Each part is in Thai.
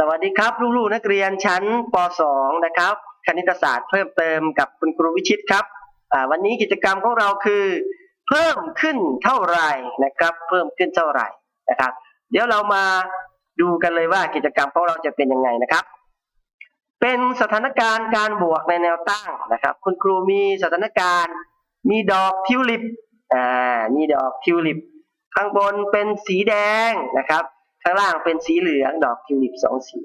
สวัสดีครับ ลูกๆนักเรียนชั้นป .2 นะครับ คณิตศาสตร์เพิ่มเติมกับคุณครูวิชิตครับวันนี้กิจกรรมของเราคือ เพิ่มขึ้นเท่าไหร่นะครับ เพิ่มขึ้นเท่าไหร่นะครับ เดี๋ยวเรามาดูกันเลยว่ากิจกรรมของเราจะเป็นยังไงนะครับ เป็นสถานการณ์การบวกในแนวตั้งนะครับ คุณครูมีสถานการณ์ มีดอกทิวลิปอ่ามีดอกทิวลิปข้างบนเป็นสีแดงนะครับ ข้างล่างเป็นสีเหลืองดอกทิวลิปสองสี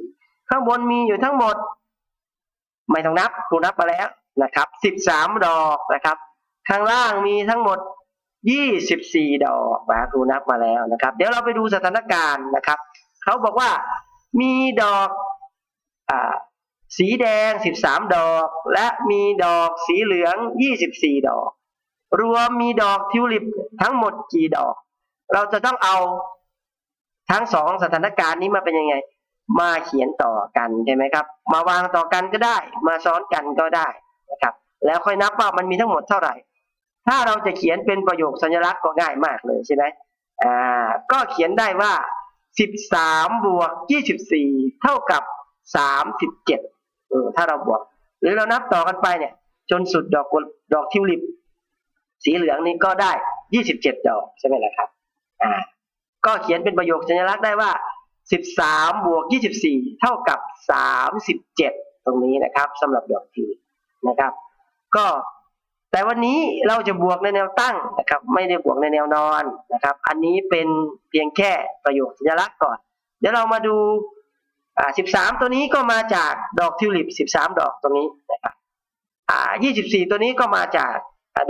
ข้างบนมีอยู่ทั้งหมด ไม่ต้องนับครูนับมาแล้วนะครับสิบสามดอกนะครับ ข้างล่างมีทั้งหมดยี่สิบสี่ดอกนะครูนับมาแล้วนะครับ เดี๋ยวเราไปดูสถานการณ์นะครับ เขาบอกว่ามีดอกอสีแดงสิบสามดอก และมีดอกสีเหลืองยี่สิบสี่ดอก รวมมีดอกทิวลิปทั้งหมดกี่ดอก เราจะต้องเอา ทั้งสองสถานการณ์นี้มาเป็นยังไง มาเขียนต่อกันใช่ไหมครับ มาวางต่อกันก็ได้ มาซ้อนกันก็ได้นะครับ แล้วค่อยนับว่ามันมีทั้งหมดเท่าไหร่ ถ้าเราจะเขียนเป็นประโยคสัญลักษณ์ก็ง่ายมากเลยใช่ไหมอ่าก็เขียนได้ว่า13บวก24เท่ากับ37เออถ้าเราบวก หรือเรานับต่อกันไปเนี่ย จนสุดดอกดอกทิวลิป สีเหลืองนี่ก็ได้27ดอกใช่ไหมล่ะครับ อ่า ก็เขียนเป็นประโยคสัญลักษณ์ได้ว่า 13 บวก 24 เท่ากับ 37 ตรงนี้นะครับสำหรับดอกทิวลิปนะครับ ก็แต่วันนี้เราจะบวกในแนวตั้งนะครับ ไม่ได้บวกในแนวนอนนะครับ อันนี้เป็นเพียงแค่ประโยคสัญลักษณ์ก่อน เดี๋ยวเรามาดูอ่า13 ตัวนี้ก็มาจากดอกทิวลิป 13 ดอกตรงนี้นะครับอ่า24 ตัวนี้ก็มาจาก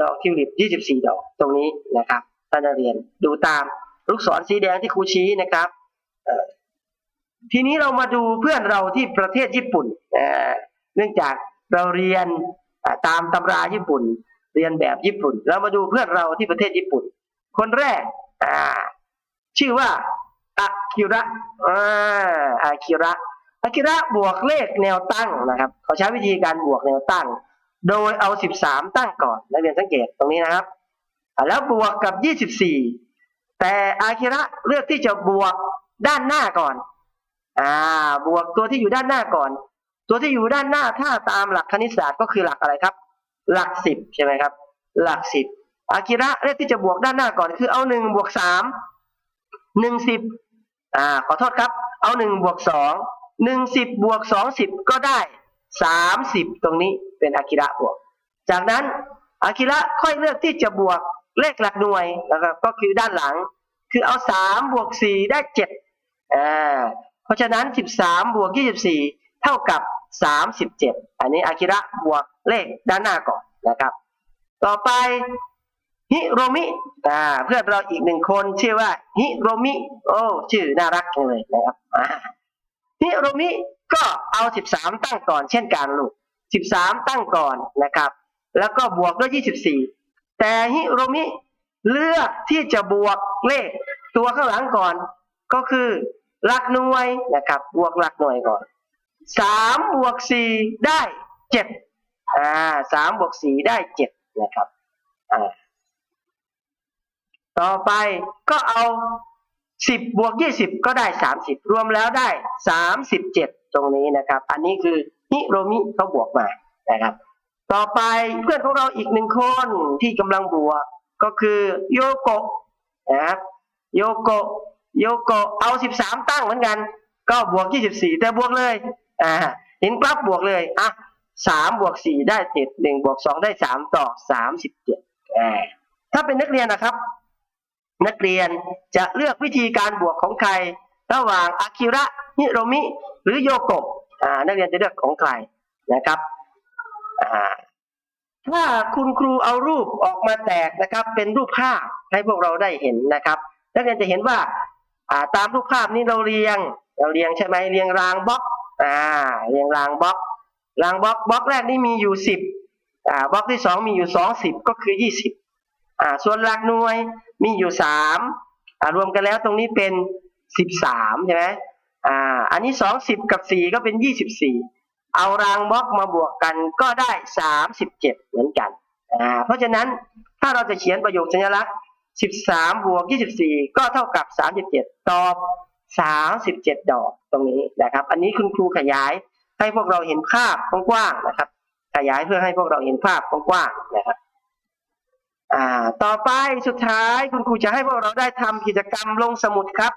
ดอกทิวลิป 24 ดอกตรงนี้นะครับท่านนักเรียนดูตาม ลูกศรสีแดงที่ครูชี้นะครับทีนี้เรามาดูเพื่อนเราที่ประเทศญี่ปุ่นเนื่องจากเราเรียนตามตำราญี่ปุ่น เรียนแบบญี่ปุ่น เรามาดูเพื่อนเราที่ประเทศญี่ปุ่น คนแรกชื่อว่าอากิระอากิระอากิระบวกเลขแนวตั้งนะครับ เขาใช้วิธีการบวกแนวตั้ง โดยเอา 13 ตั้งก่อนนักเรียนสังเกตตรงนี้นะครับ แล้วบวกกับ 24 แต่อากิระเลือกที่จะบวกด้านหน้าก่อน อ่า บวกตัวที่อยู่ด้านหน้าก่อน ตัวที่อยู่ด้านหน้าถ้าตามหลักคณิตศาสตร์ก็คือหลักอะไรครับ หลักสิบใช่ไหมครับ หลักสิบอากิระเลือกที่จะบวกด้านหน้าก่อน คือเอาหนึ่งบวกสามหนึ่งสิบอ่า ขอโทษครับ เอาหนึ่งบวกสองหนึ่งสิบบวกสองสิบก็ได้สามสิบตรงนี้เป็นอากิระบวก จากนั้นอากิระค่อยเลือกที่จะบวก เลขหลักหน่วยนะครับก็คือด้านหลัง คือเอาสามบวกสี่ได้เจ็ดอ่าเพราะฉะนั้นสิบสามบวกยี่สิบสี่เท่ากับสามสิบเจ็ดอันนี้อากิระบวกเลขด้านหน้าก่อนนะครับ ต่อไปฮิโรมิอ่าเพื่อนเราอีกหนึ่งคนชื่อว่าฮิโรมิโอ้ชื่อน่ารักเลยนะครับอ่าฮิโรมิก็เอาสิบสามตั้งก่อนเช่นกันลูกสิบสามตั้งก่อนนะครับ แล้วก็บวกด้วยยี่สิบสี่ แต่ฮิโรมิเลือกที่จะบวกเลขตัวข้างหลังก่อน ก็คือหลักหน่วยนะครับ บวกหลักหน่วยก่อนสามบวกสี่ได้เจ็ดอ่าสามบวกสี่ได้เจ็ดนะครับอ่าต่อไปก็เอาสิบบวกยี่สิบก็ได้สามสิบรวมแล้วได้สามสิบเจ็ดตรงนี้นะครับ อันนี้คือฮิโรมิเขาบวกมานะครับ ต่อไปเพื่อนของเราอีกหนึ่งคนที่กำลังบวก ก็คือโยโกะนะครับโยโกะโยโกะเอาสิบสามตั้งเหมือนกัน ก็บวกยี่สิบสี่แต่บวกเลยอ่าเห็นกราฟบวกเลยอะสามบวกสี่ได้เจ็ดหนึ่งบวกสองได้สามต่อสามสิบเจ็ดถ้าเป็นนักเรียนนะครับ นักเรียนจะเลือกวิธีการบวกของใคร ระหว่างอากิระฮิโรมิ หรือโยโกะอ่านักเรียนจะเลือกของใครนะครับอ่า ถ้าคุณครูเอารูปออกมาแตกนะครับ เป็นรูปภาพให้พวกเราได้เห็นนะครับนักเรียนจะเห็นว่าาตามรูปภาพนี้เราเรียง เราเรียงใช่ไหมเรียงรางบล็อกอ่าเรียงรางบล็อก รางบล็อกบล็อกแรกนี่มีอยู่สิบอ่าบล็อกที่สองมีอยู่สองสิบก็คือยี่สิบอ่าส่วนหลักหน่วยมีอยู่สามอ่ารวมกันแล้วตรงนี้เป็นสิบสามใช่ไหมอ่าอันนี้สองสิบกับสี่ก็เป็นยี่สิบสี่ เอารางบล็อกมาบวกกันก็ได้สามสิบเจ็ดเหมือนกันอ่าเพราะฉะนั้นถ้าเราจะเขียนประโยคสัญลักษณ์สิบสามบวกยี่สิบสี่ก็เท่ากับสามสิบเจ็ดตอบ37ดอกตรงนี้นะครับ อันนี้คุณครูขยายให้พวกเราเห็นภาพกว้างๆนะครับ ขยายเพื่อให้พวกเราเห็นภาพกว้างๆนะครับอ่าต่อไปสุดท้ายคุณครูจะให้พวกเราได้ทำกิจกรรมลงสมุดครับ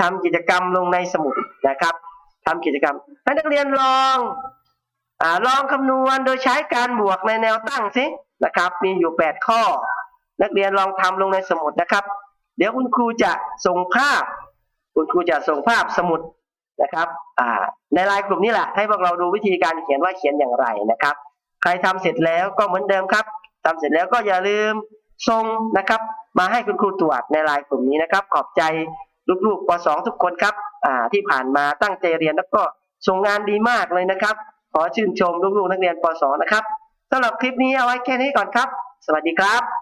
ทำกิจกรรมลงในสมุดนะครับทำกิจกรรม ให้นักเรียนลองอลองคำนวณโดยใช้การบวกในแนวตั้งสินะครับ มีอยู่แปดข้อ นักเรียนลองทำลงในสมุดนะครับ เดี๋ยวคุณครูจะส่งภาพ คุณครูจะส่งภาพสมุดนะครับในไลน์กลุ่มนี้แหละ ให้พวกเราดูวิธีการเขียนว่าเขียนอย่างไรนะครับ ใครทำเสร็จแล้วก็เหมือนเดิมครับทำเสร็จแล้วก็อย่าลืมส่งนะครับ มาให้คุณครูตรวจในไลน์กลุ่มนี้นะครับ ขอบใจลูกๆป .2 ทุกคนครับที่ผ่านมาตั้งใจเรียนแล้วก็ ส่งงานดีมากเลยนะครับ ขอชื่นชมลูกๆนักเรียนป .2 นะครับสำหรับคลิปนี้เอาไว้แค่นี้ก่อนครับ สวัสดีครับ